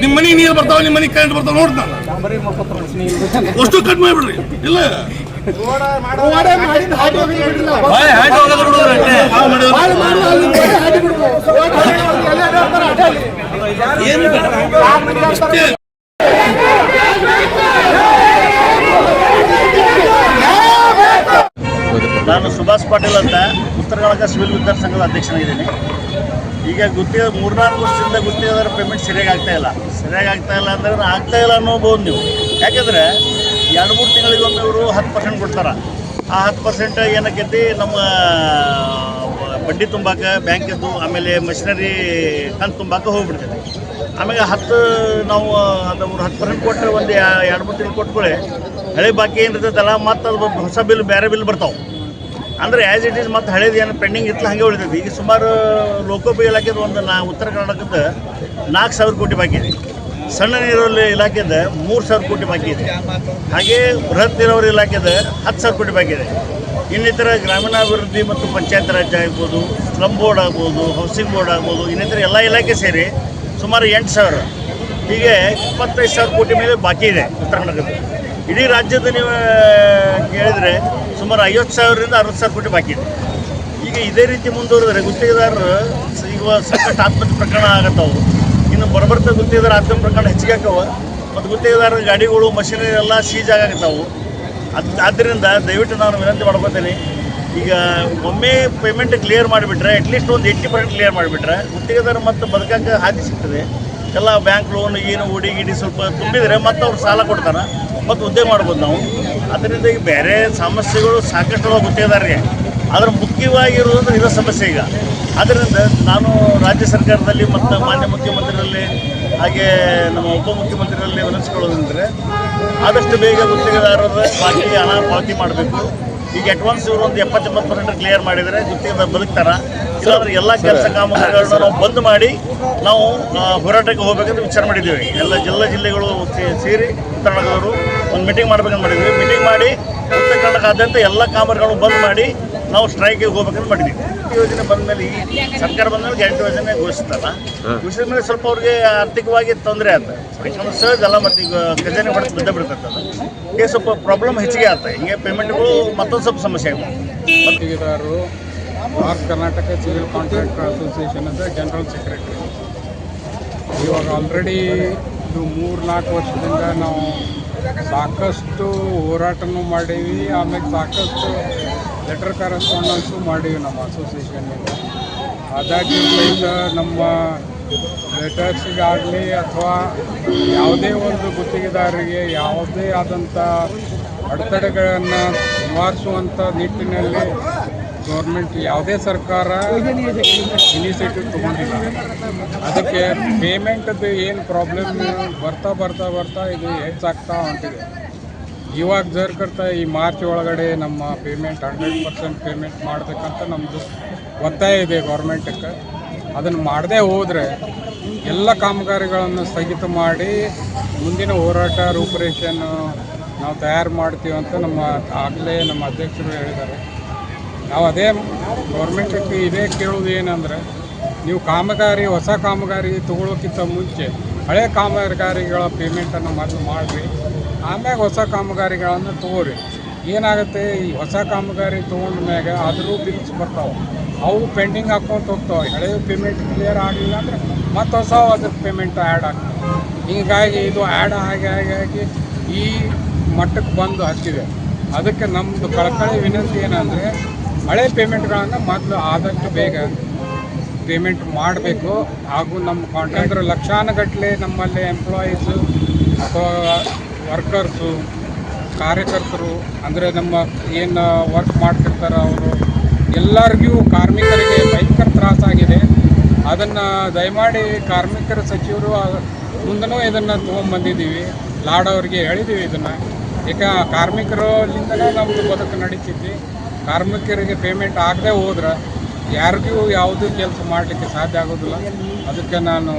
ನಿಮ್ಮ ಮನೆ ನೀರು ಬರ್ತಾವ ನಿಮ್ಮ ಮನೆ ಕರೆಂಟ್ ಬರ್ತಾವ ನೋಡ್ತಾನ ಅಷ್ಟು ಕಟ್ ಮಾಡಿಬಿಡ್ರಿ ಇಲ್ಲ. ಏನು ಬೇಡ. ಇಷ್ಟೇ. ನಾನು ಸುಭಾಷ್ ಪಾಟೀಲ್ ಅಂತ ಉತ್ತರ ಕನ್ನಡ ಸಿವಿಲ್ ವಿದ್ಯಾರ್ಥಿ ಸಂಘದ ಅಧ್ಯಕ್ಷನಾಗಿದ್ದೀನಿ. ಈಗ ಗುತ್ತಿಗೆ ಮೂರ್ನಾಲ್ಕು ವರ್ಷದಿಂದ ಗುತ್ತಿಗೆದಾರ ಪೇಮೆಂಟ್ ಸರಿಯಾಗಿ ಆಗ್ತಾ ಇಲ್ಲ. ಸರಿಯಾಗಿ ಆಗ್ತಾ ಇಲ್ಲ ಅಂದ್ರೆ ಆಗ್ತಾ ಇಲ್ಲ ಅನ್ನೋಬೋದು ನೀವು. ಯಾಕಂದ್ರೆ ಎರಡು ಮೂರು ತಿಂಗಳಿಗೊಮ್ಮೆ ಇವರು ಹತ್ತು ಪರ್ಸೆಂಟ್ ಕೊಡ್ತಾರೆ. ಆ ಹತ್ತು ಪರ್ಸೆಂಟ್ ಏನಕ್ಕೈತಿ? ನಮ್ಮ ಬಡ್ಡಿ ತುಂಬಾಕ ಬ್ಯಾಂಕಿದ್ದು ಆಮೇಲೆ ಮಷಿನರಿ ಕಂತು ತುಂಬಾಕ ಹೋಗ್ಬಿಡ್ತೈತಿ. ಆಮೇಲೆ ಹತ್ತು, ನಾವು ಅದು ಹತ್ತು ಪರ್ಸೆಂಟ್ ಕೊಟ್ಟರೆ ಒಂದು ಎರಡು ಮೂರು ತಿಂಗಳು ಕೊಟ್ಕೊಳ್ಳಿ ಹಳೆ ಬಾಕಿ ಏನಿರ್ತೈತಲ್ಲ ಮತ್ತು ಅದು ಹೊಸ ಬಿಲ್ ಬೇರೆ ಬಿಲ್ ಬರ್ತಾವೆ. ಅಂದ್ರೆ ಆ್ಯಸ್ ಇಟ್ ಈಸ್ ಮತ್ತೆ ಹಳೇದು ಏನು ಪೆಂಡಿಂಗ್ ಇತ್ತು ಹಾಗೆ ಉಳಿತೈತಿ ಈಗ ಸುಮಾರು ಲೋಕೋಪಯೋಗಿ ಇಲಾಖೆದು ಒಂದು ನಾ ಉತ್ತರ ಕರ್ನಾಟಕದ ನಾಲ್ಕು ಸಾವಿರ ಕೋಟಿ ಬಾಕಿ ಇದೆ. ಸಣ್ಣ ನೀರಾವರಿ ಇಲಾಖೆದ ಮೂರು ಸಾವಿರ ಕೋಟಿ ಬಾಕಿ ಇದೆ. ಹಾಗೆ ಬೃಹತ್ ನೀರಾವರಿ ಇಲಾಖೆದ ಹತ್ತು ಸಾವಿರ ಕೋಟಿ ಬಾಕಿ ಇದೆ. ಇನ್ನಿತರ ಗ್ರಾಮೀಣಾಭಿವೃದ್ಧಿ ಮತ್ತು ಪಂಚಾಯತ್ ರಾಜ್ ಆಗ್ಬೋದು ಸ್ಲಮ್ ಬೋರ್ಡ್ ಆಗ್ಬೋದು ಹೌಸಿಂಗ್ ಬೋರ್ಡ್ ಆಗ್ಬೋದು, ಇನ್ನಿತರ ಎಲ್ಲ ಇಲಾಖೆ ಸೇರಿ ಸುಮಾರು ಎಂಟು ಸಾವಿರ. ಹೀಗೆ ಇಪ್ಪತ್ತೈದು ಸಾವಿರ ಕೋಟಿ ಮೇಲೆ ಬಾಕಿ ಇದೆ ಉತ್ತರ ಕರ್ನಾಟಕದ. ಇಡೀ ರಾಜ್ಯದ ನೀವು ಕೇಳಿದರೆ ಸುಮಾರು ಐವತ್ತು ಸಾವಿರದಿಂದ ಅರವತ್ತು ಸಾವಿರ ಕೋಟಿ ಬಾಕಿ ಇದೆ. ಈಗ ಇದೇ ರೀತಿ ಮುಂದುವರೆದ್ರೆ ಗುತ್ತಿಗೆದಾರರು ಈಗ ಸಾಕಷ್ಟು ಆತ್ಮಹತ್ಯೆ ಪ್ರಕರಣ ಆಗತ್ತವು ಇನ್ನು ಬರಬರ್ತ ಗುತ್ತಿಗೆದಾರ ಆತ್ಮ ಪ್ರಕರಣ ಹೆಚ್ಚಿಗೆ ಆಕವ ಮತ್ತು ಗುತ್ತಿಗೆದಾರರ ಗಾಡಿಗಳು ಮಷಿನರಿ ಎಲ್ಲ ಸೀಜ್ ಆಗತ್ತವು ಅದು ಆದ್ದರಿಂದ ದಯವಿಟ್ಟು ನಾನು ವಿನಂತಿ ಮಾಡ್ಕೊತೀನಿ, ಈಗ ಒಮ್ಮೆ ಪೇಮೆಂಟ್ ಕ್ಲಿಯರ್ ಮಾಡಿಬಿಟ್ರೆ ಅಟ್ಲೀಸ್ಟ್ ಒಂದು ಏಯ್ಟಿ ಪರ್ಸೆಂಟ್ ಕ್ಲಿಯರ್ ಮಾಡಿಬಿಟ್ರೆ, ಗುತ್ತಿಗೆದಾರ ಮತ್ತು ಬದುಕಕ್ಕೆ ಹಾದಿ ಸಿಗ್ತದೆ. ಎಲ್ಲ ಬ್ಯಾಂಕ್ ಲೋನ್ ಏನು ಉಡಿ ಗಿಡಿ ಸ್ವಲ್ಪ ತುಂಬಿದರೆ ಮತ್ತು ಅವ್ರು ಸಾಲ ಕೊಡ್ತಾನೆ ಮತ್ತು ಉದ್ದೇ ಮಾಡ್ಬೋದು ನಾವು. ಅದರಿಂದ ಈಗ ಬೇರೆ ಸಮಸ್ಯೆಗಳು ಸಾಕಷ್ಟು ಗೊತ್ತಿದ್ದಾರೆ ಅದರ ಆದರೆ ಮುಖ್ಯವಾಗಿರುವುದು ಇರೋ ಸಮಸ್ಯೆ ಈಗ. ಅದರಿಂದ ನಾನು ರಾಜ್ಯ ಸರ್ಕಾರದಲ್ಲಿ ಮತ್ತು ಮಾನ್ಯ ಮುಖ್ಯಮಂತ್ರಿಯಲ್ಲಿ ಹಾಗೆ ನಮ್ಮ ಉಪಮುಖ್ಯಮಂತ್ರಿಯಲ್ಲಿ ವಿನಂತಿಸ್ಕೊಳ್ಳೋದಂದರೆ ಆದಷ್ಟು ಬೇಗ ಗುತ್ತಿಗೆದಾರರ ಬಾಕಿ ಹಣ ಪಾವತಿ ಮಾಡಬೇಕು. ಈಗ ಅಡ್ವಾನ್ಸ್ ಇವರು ಒಂದು ಎಪ್ಪತ್ತೆಂಬತ್ತು ಪರ್ಸೆಂಟ್ ಕ್ಲಿಯರ್ ಮಾಡಿದರೆ ಗುತ್ತಿಗೆದಾರ ಬದುಕ್ತಾರ. ಇಲ್ಲಾಂದ್ರೆ ಎಲ್ಲ ಕೆಲಸ ಕಾಮಗಾರಿಗಳನ್ನ ನಾವು ಬಂದ್ ಮಾಡಿ ನಾವು ಹೋರಾಟಕ್ಕೆ ಹೋಗ್ಬೇಕಂತ ವಿಚಾರ ಮಾಡಿದ್ದೀವಿ. ಎಲ್ಲ ಜಿಲ್ಲಾ ಜಿಲ್ಲೆಗಳು ಸೇರಿ ಉತ್ತರ ಕನ್ನಡದವರು ಒಂದು ಮೀಟಿಂಗ್ ಮಾಡ್ಬೇಕಂತ ಮಾಡಿದ್ವಿ. ಮೀಟಿಂಗ್ ಮಾಡಿ ಉತ್ತರ ಕರ್ನಾಟಕಾದ್ಯಂತ ಎಲ್ಲ ಕಾಮರ್ಗಳನ್ನು ಬಂದ್ ಮಾಡಿ ನಾವು ಸ್ಟ್ರೈಕ್ಗೆ ಹೋಗ್ಬೇಕಂತ ಮಾಡಿದ್ವಿ. ಈ ಯೋಜನೆ ಬಂದಮೇಲೆ ಈ ಸರ್ಕಾರ ಬಂದಮೇಲೆ ಗ್ಯಾರಂಟಿ ಯೋಜನೆ ಘೋಷಿಸ್ತಲ್ಲ ಘೋಷಿಸಿದ ಮೇಲೆ ಸ್ವಲ್ಪ ಅವ್ರಿಗೆ ಆರ್ಥಿಕವಾಗಿ ತೊಂದರೆ ಆಯ್ತು ಯಾಕಂದ್ರೆ ಸಹಜ ಅಲ್ಲ ಮತ್ತು ಈಗ ಖಜಾನೆ ಹೊಡೆದು ಬಿದ್ದ ಬಿಡ್ತದೆ ಈಗ ಸ್ವಲ್ಪ ಪ್ರಾಬ್ಲಮ್ ಹೆಚ್ಚಿಗೆ ಆಯ್ತು ಹಿಂಗೆ ಪೇಮೆಂಟ್ಗಳು ಮತ್ತೊಂದು ಸ್ವಲ್ಪ ಸಮಸ್ಯೆ ಆಗ್ತದೆ north Karnataka civil contractor association ಅಂತ ಜನರಲ್ ಸೆಕ್ರೆಟರಿ ಇವಾಗ ಆಲ್ರೆಡಿ ಇದು ಮೂರು ನಾಲ್ಕು ವರ್ಷದಿಂದ ನಾವು ಸಾಕಷ್ಟು ಹೋರಾಟನೂ ಮಾಡೀವಿ, ಆಮೇಲೆ ಸಾಕಷ್ಟು ಲೆಟರ್ ಕರೆಸ್ಪಾಂಡೆನ್ಸು ಮಾಡೀವಿ ನಮ್ಮ ಅಸೋಸಿಯೇಷನ್ನಿಂದ ಅದಾಗಿಂದ ನಮ್ಮ ಲೆಟರ್ಸ್ಗಾಗಲಿ ಅಥವಾ ಯಾವುದೇ ಒಂದು ಗುತ್ತಿಗೆದಾರರಿಗೆ ಯಾವುದೇ ಆದಂಥ ಅಡೆತಡೆಗಳನ್ನು ನಿವಾರಿಸುವಂಥ ನಿಟ್ಟಿನಲ್ಲಿ ಗೌರ್ಮೆಂಟ್ ಯಾವುದೇ ಸರ್ಕಾರ ಇನಿಷಿಯೇಟಿವ್ ತೊಗೊಂಡಿಲ್ಲ. ಅದಕ್ಕೆ ಪೇಮೆಂಟದ್ದು ಏನು ಪ್ರಾಬ್ಲಮ್ ಬರ್ತಾ ಬರ್ತಾ ಬರ್ತಾ ಇದು ಹೆಚ್ಚಾಗ್ತಾ ಹೊಂಟಿದೆ ಇವಾಗ ಜರ್ಕರ್ತಾ ಈ ಮಾರ್ಚ್ ಒಳಗಡೆ ನಮ್ಮ ಪೇಮೆಂಟ್ ಹಂಡ್ರೆಡ್ ಪರ್ಸೆಂಟ್ ಪೇಮೆಂಟ್ ಮಾಡಬೇಕಂತ ನಮ್ಮದು ಒತ್ತಾಯ ಇದೆ ಗೌರ್ಮೆಂಟಕ್ಕೆ ಅದನ್ನು ಮಾಡದೇ ಹೋದರೆ ಎಲ್ಲ ಕಾಮಗಾರಿಗಳನ್ನು ಸ್ಥಗಿತ ಮಾಡಿ ಮುಂದಿನ ಹೋರಾಟ, ರೂಪುರೇಷನ್ನು ನಾವು ತಯಾರು ಮಾಡ್ತೀವಿ ಅಂತ ನಮ್ಮ ಆಗಲೇ ನಮ್ಮ ಅಧ್ಯಕ್ಷರು ಹೇಳಿದ್ದಾರೆ. ನಾವು ಅದೇ ಗೌರ್ಮೆಂಟಕ್ಕೆ ಇದೇ ಕೇಳೋದು ಏನಂದರೆ, ನೀವು ಕಾಮಗಾರಿ, ಹೊಸ ಕಾಮಗಾರಿ ತಗೊಳ್ಳೋಕ್ಕಿಂತ ಮುಂಚೆ ಹಳೆ ಕಾಮಗಾರಿಗಳ ಪೇಮೆಂಟನ್ನು ಮೊದಲು ಮಾಡಿರಿ, ಆಮ್ಯಾಗ ಹೊಸ ಕಾಮಗಾರಿಗಳನ್ನು ತಗೋರಿ. ಏನಾಗುತ್ತೆ, ಈ ಹೊಸ ಕಾಮಗಾರಿ ತೊಗೊಂಡ ಮ್ಯಾಗ ಆದರೂ ಬಿಲ್ಸ್ ಬರ್ತಾವೆ. ಅವು ಪೆಂಡಿಂಗ್ ಅಕೌಂಟ್ ಹೋಗ್ತಾವೆ. ಹಳೆ ಪೇಮೆಂಟ್ ಕ್ಲಿಯರ್ ಆಗಲಿಲ್ಲ ಅಂದರೆ ಮತ್ತೆ ಹೊಸ ಅದಕ್ಕೆ ಪೇಮೆಂಟ್ ಆ್ಯಡ್ ಆಗ್ತದೆ. ಹೀಗಾಗಿ ಇದು ಆ್ಯಡ್ ಆಗಿ ಆಗಿ ಆಗಿ ಈ ಮಟ್ಟಕ್ಕೆ ಬಂದು ಹತ್ತಿದೆ. ಅದಕ್ಕೆ ನಮ್ಮದು ಕಳಕಳಿ ವಿನಂತಿ ಏನಂದರೆ ಹಳೆ ಪೇಮೆಂಟ್ಗಳನ್ನು ಮೊದಲು ಆದಷ್ಟು ಬೇಗ ಪೇಮೆಂಟ್ ಮಾಡಬೇಕು. ಹಾಗೂ ನಮ್ಮ ಕಾಂಟ್ರಾಕ್ಟರ್ ಲಕ್ಷಾನುಗಟ್ಟಲೆ ನಮ್ಮಲ್ಲಿ ಎಂಪ್ಲಾಯೀಸು ಅಥವಾ ವರ್ಕರ್ಸು ಕಾರ್ಯಕರ್ತರು, ಅಂದರೆ ನಮ್ಮ ಏನು ವರ್ಕ್ ಮಾಡ್ತಿರ್ತಾರೆ ಅವರು, ಎಲ್ಲರಿಗೂ ಕಾರ್ಮಿಕರಿಗೆ ಭಯಂಕರ ತ್ರಾಸಾಗಿದೆ. ಅದನ್ನು ದಯಮಾಡಿ ಕಾರ್ಮಿಕರ ಸಚಿವರು ಮುಂದನೂ ಇದನ್ನು ತೊಗೊಂಬಂದಿದ್ದೀವಿ. ಲಾಡವ್ರಿಗೆ ಹೇಳಿದ್ದೀವಿ ಇದನ್ನು. ಈಗ ಕಾರ್ಮಿಕರಲ್ಲಿಂದಲೇ ನಮ್ಮದು ಬದುಕು ನಡೀತಿದ್ವಿ. ಕಾರ್ಮಿಕರಿಗೆ ಪೇಮೆಂಟ್ ಆಗದೆ ಹೋದ್ರೆ ಯಾರಿಗೂ ಯಾವುದೂ ಕೆಲಸ ಮಾಡಲಿಕ್ಕೆ ಸಾಧ್ಯ ಆಗೋದಿಲ್ಲ. ಅದಕ್ಕೆ ನಾನು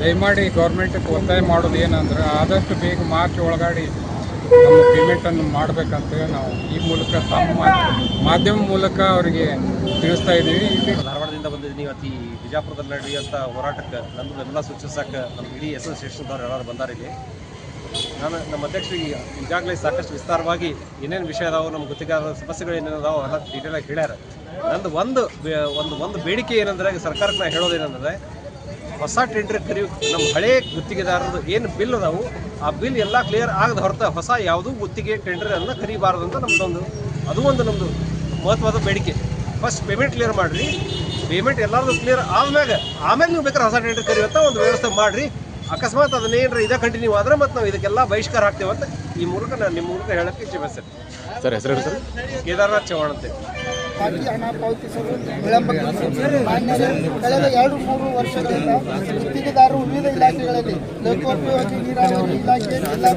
ದಯಮಾಡಿ ಗೌರ್ಮೆಂಟಿಗೆ ಒತ್ತಾಯ ಮಾಡೋದು ಏನಂದ್ರೆ ಆದಷ್ಟು ಬೇಗ ಮಾರ್ಚ್ ಒಳಗಾಡಿ ನಮ್ಮ ಪೇಮೆಂಟನ್ನು ಮಾಡಬೇಕಂತ ನಾವು ಈ ಮೂಲಕ ತಮ್ಮ ಮಾಧ್ಯಮ ಮೂಲಕ ಅವರಿಗೆ ತಿಳಿಸ್ತಾ ಇದ್ದೀವಿ. ಧಾರವಾಡದಿಂದ ಬಂದಿದ್ದೀನಿ. ಇವತ್ತು ಈ ಬಿಜಾಪುರದಲ್ಲಿ ನಡೆಯುವಂಥ ಹೋರಾಟಕ್ಕೆ ಬೆಂಬಲ ಸೂಚಿಸಕ್ಕೆ ನಮ್ಮ ಇಡೀ ಅಸೋಸಿಯೇಷನ್ದವ್ರು ಎಲ್ಲರೂ ಬಂದಾರ ಇಲ್ಲಿ ನಾನು ನಮ್ಮ ಅಧ್ಯಕ್ಷರಿಗೆ ಈಗಾಗಲೇ ಸಾಕಷ್ಟು ವಿಸ್ತಾರವಾಗಿ ಏನೇನು ವಿಷಯ ಅದಾವೆ, ನಮ್ಮ ಗುತ್ತಿಗೆದಾರರ ಸಮಸ್ಯೆಗಳು ಏನೇನು ಅದಾವೆ ಎಲ್ಲ ಡೀಟೇಲಾಗಿ ಹೇಳ್ಯಾರ ನಂದು ಒಂದು ಒಂದು ಒಂದು ಬೇಡಿಕೆ ಏನಂದ್ರೆ ಸರ್ಕಾರಕ್ಕೆ ನಾನು ಹೇಳೋದೇನೆಂದರೆ ಹೊಸ ಟೆಂಡರ್ ಕರಿ ನಮ್ಮ ಹಳೆ ಗುತ್ತಿಗೆದಾರರದು ಏನು ಬಿಲ್ ಅದಾವು, ಆ ಬಿಲ್ ಎಲ್ಲ ಕ್ಲಿಯರ್ ಆಗದ ಹೊರತು ಹೊಸ ಯಾವುದೂ ಗುತ್ತಿಗೆ ಟೆಂಡರನ್ನು ಕರಿಬಾರದು ಅಂತ ನಮ್ಮದೊಂದು ಅದು ಒಂದು ನಮ್ಮದು ಮಹತ್ವದ ಬೇಡಿಕೆ. ಫಸ್ಟ್ ಪೇಮೆಂಟ್ ಕ್ಲಿಯರ್ ಮಾಡಿರಿ. ಪೇಮೆಂಟ್ ಎಲ್ಲರದು ಕ್ಲಿಯರ್ ಆದ್ಮೇಲೆ ಆಮೇಲೆ ನೀವು ಬೇಕಾದ್ರೆ ಹೊಸ ಟೆಂಡರ್ ಕರಿಯುವಂಥ ಒಂದು ವ್ಯವಸ್ಥೆ ಮಾಡಿರಿ. ಅಕಸ್ಮಾತ್ ಅದನ್ನೇನ್ರ ಇದೇ ಕಂಟಿನ್ಯೂ ಆದ್ರೆ ಮತ್ತೆ ನಾವು ಇದಕ್ಕೆಲ್ಲ ಬಹಿಷ್ಕಾರ ಹಾಕ್ತೇವೆ ಅಂತ ಈ ಮೂಲಕ ನಾನು ನಿಮ್ಮ ಮೂಲಕ ಹೇಳಕ್ಕೆ ಇಚ್ಛೆ ಸರ್ ಹೆಸರು ಸರ್. ಕೇದಾರ್ನಾಥ್ ಚೌಹಾಣ್ ಅಂತ. ಬಾಕಿ ಹಣ ಪಾವತಿಸಲು ವಿಳಂಬಕ್ಕೆ ಮಾನ್ಯರೇ ಕಳೆದ ಎರಡು ಮೂರು ವರ್ಷಗಳಿಂದ ಗುತ್ತಿಗೆದಾರರು ವಿವಿಧ ಇಲಾಖೆಗಳಲ್ಲಿ ಲೋಕೋಪಯೋಗಿ ನೀರಾವರಿ ಇಲಾಖೆ ಜಿಲ್ಲಾ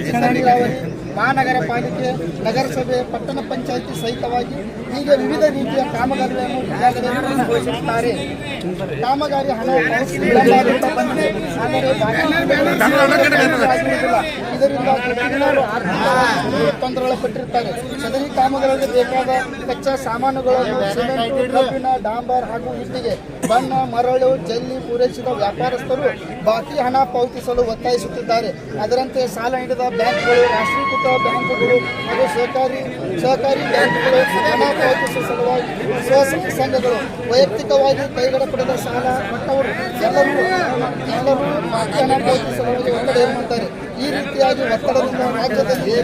ಜಿಲ್ಲಾ ನೀರಾವರಿ ಮಹಾನಗರ ಪಾಲಿಕೆ, ನಗರಸಭೆ, ಪಟ್ಟಣ ಪಂಚಾಯಿತಿ ಸಹಿತವಾಗಿ ಹೀಗೆ ವಿವಿಧ ರೀತಿಯ ಕಾಮಗಾರಿಗಳನ್ನು ಈಗಾಗಲೇ ಕಾಮಗಾರಿ ಹಣ ಬಂದಿದೆ ಆದರೆ ಬಾಕಿ ಆಗಿರುವುದಿಲ್ಲ. ಇದರಿಂದ ಗುತ್ತಿಗೆದಾರರು ಆರ್ಥಿಕವಾಗಿ ತೊಂದರೆಗೊಳಪಟ್ಟಿರುತ್ತಾರೆ ಸದರಿ ಕಾಮಗಾರಿಗೆ ಬೇಕಾದ ಕಚ್ಚಾ ಸಾಮಾನುಗಳನ್ನು ಸಿಮೆಂಟ್, ಕಬ್ಬಿಣ, ಡಾಂಬರ್ ಹಾಗೂ ಇಟ್ಟಿಗೆ, ಬಣ್ಣ, ಮರಳು, ಜಲ್ಲಿ ಪೂರೈಸಿದ ವ್ಯಾಪಾರಸ್ಥರು ಬಾಕಿ ಹಣ ಪಾವತಿಸಲು ಒತ್ತಾಯಿಸುತ್ತಿದ್ದಾರೆ ಅದರಂತೆ ಸಾಲ ನೀಡಿದ ಬ್ಯಾಂಕ್ಗಳು ರಾಷ್ಟ್ರೀಕೃತ ಸಹಕಾರಿ ಸಹಕಾರಿ ಬ್ಯಾಂಕ್ಗಳು ಸಾಲ ಪಾವತಿಸುವ ಸಲುವಾಗಿ ಸ್ವಸಹಾಯ ಸಂಘಗಳು ವೈಯಕ್ತಿಕವಾಗಿ ಕೈಗಡ ಪಡೆದ ಸಾಲ ಕೊಟ್ಟವರು ಎಲ್ಲರೂ ಎಲ್ಲರೂ ಹಣ ಪಾವತಿಸಲು ಒತ್ತಡ ಏರುತ್ತಾರೆ ಈ ರೀತಿಯಾಗಿ ಒತ್ತಡದಿಂದ ರಾಜ್ಯದಲ್ಲಿ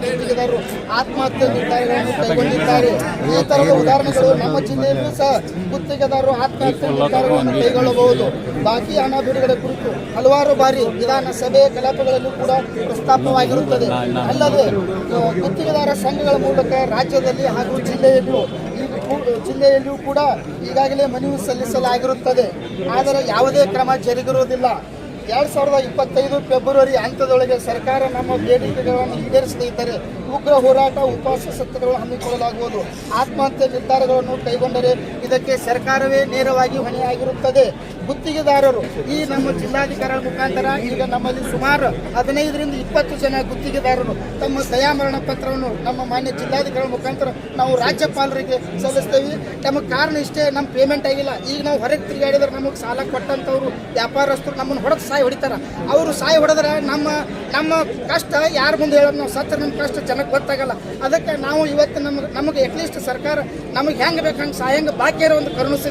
ಗುತ್ತಿಗೆದಾರರು ಆತ್ಮಹತ್ಯೆ ನಿರ್ಧಾರಗಳನ್ನು ಕೈಗೊಂಡಿದ್ದಾರೆ. ಈ ತರದ ಉದಾಹರಣೆಗಳು ನಮ್ಮ ಜಿಲ್ಲೆಯಲ್ಲೂ ಸಹ ಗುತ್ತಿಗೆದಾರರು ಆತ್ಮಹತ್ಯೆ ನಿರ್ಧಾರಗಳನ್ನು ಕೈಗೊಳ್ಳಬಹುದು. ಬಾಕಿ ಹಣ ಬಿಡುಗಡೆ ಕುರಿತು ಹಲವಾರು ಬಾರಿ ವಿಧಾನಸಭೆ ಕಲಾಪಗಳಲ್ಲೂ ಕೂಡ ಪ್ರಸ್ತಾಪವಾಗಿರುತ್ತದೆ ಅಲ್ಲದೆ ಗುತ್ತಿಗೆದಾರ ಸಂಘಗಳ ಮೂಲಕ ರಾಜ್ಯದಲ್ಲಿ ಹಾಗೂ ಜಿಲ್ಲೆಯಲ್ಲೂ ಜಿಲ್ಲೆಯಲ್ಲಿಯೂ ಕೂಡ ಈಗಾಗಲೇ ಮನವಿ ಸಲ್ಲಿಸಲಾಗಿರುತ್ತದೆ. ಆದರೆ ಯಾವುದೇ ಕ್ರಮ ಜರುಗಿರುವುದಿಲ್ಲ. ಎರಡು ಸಾವಿರದ ಇಪ್ಪತ್ತೈದು ಫೆಬ್ರವರಿ ಹಂತದೊಳಗೆ ಸರ್ಕಾರ ನಮ್ಮ ಬೇಡಿಕೆಗಳನ್ನು ಈಡೇರಿಸದೇ ಇದ್ದರೆ ಉಗ್ರ ಹೋರಾಟ, ಉಪವಾಸ ಸತ್ಯಗಳು ಹಮ್ಮಿಕೊಳ್ಳಲಾಗುವುದು. ಆತ್ಮಹತ್ಯೆ ನಿರ್ಧಾರಗಳನ್ನು ಕೈಗೊಂಡರೆ ಇದಕ್ಕೆ ಸರ್ಕಾರವೇ ನೇರವಾಗಿ ಹೊಣೆಯಾಗಿರುತ್ತದೆ. ಗುತ್ತಿಗೆದಾರರು. ಈ ನಮ್ಮ ಜಿಲ್ಲಾಧಿಕಾರಿಗಳ ಮುಖಾಂತರ ಈಗ ನಮ್ಮಲ್ಲಿ ಸುಮಾರು ಹದಿನೈದರಿಂದ ಇಪ್ಪತ್ತು ಜನ ಗುತ್ತಿಗೆದಾರರು ತಮ್ಮ ದಯಾಮರಣ ಪತ್ರವನ್ನು ನಮ್ಮ ಮಾನ್ಯ ಜಿಲ್ಲಾಧಿಕಾರಿಗಳ ಮುಖಾಂತರ ನಾವು ರಾಜ್ಯಪಾಲರಿಗೆ ಸಲ್ಲಿಸ್ತೇವೆ. ನಮಗೆ ಕಾರಣ ಇಷ್ಟೇ ನಮ್ಮ ಪೇಮೆಂಟ್ ಆಗಿಲ್ಲ. ಈಗ ನಾವು ಹೊರಗೆ ತಿರುಗಾಡಿದ್ರೆ ನಮಗೆ ಸಾಲ ಕೊಟ್ಟಂಥವ್ರು ವ್ಯಾಪಾರಸ್ಥರು ನಮ್ಮನ್ನು ಹೊಡೆದು ಸಾಯಿ ಹೊಡಿತಾರೆ. ಅವರು ಸಾಯಿ ಹೊಡೆದ್ರೆ ನಮ್ಮ ನಮ್ಮ ಕಷ್ಟ ಯಾರ ಮುಂದೆ ಹೇಳೋದು ನಾವು ಸತ್ತ ನಮ್ಮ ಕಷ್ಟ ಜನಕ್ಕೆ ಗೊತ್ತಾಗಲ್ಲ. ಅದಕ್ಕೆ ನಾವು ಇವತ್ತು ನಮಗೆ ನಮಗೆ ಅಟ್ಲೀಸ್ಟ್ ಸರ್ಕಾರ ನಮಗೆ ಹೆಂಗೆ ಬೇಕು ಹಂಗೆ ಸಾಯಂಗೆ ಬಾಕಿ ಇರೋ ಒಂದು ಕರುಣಿಸಿ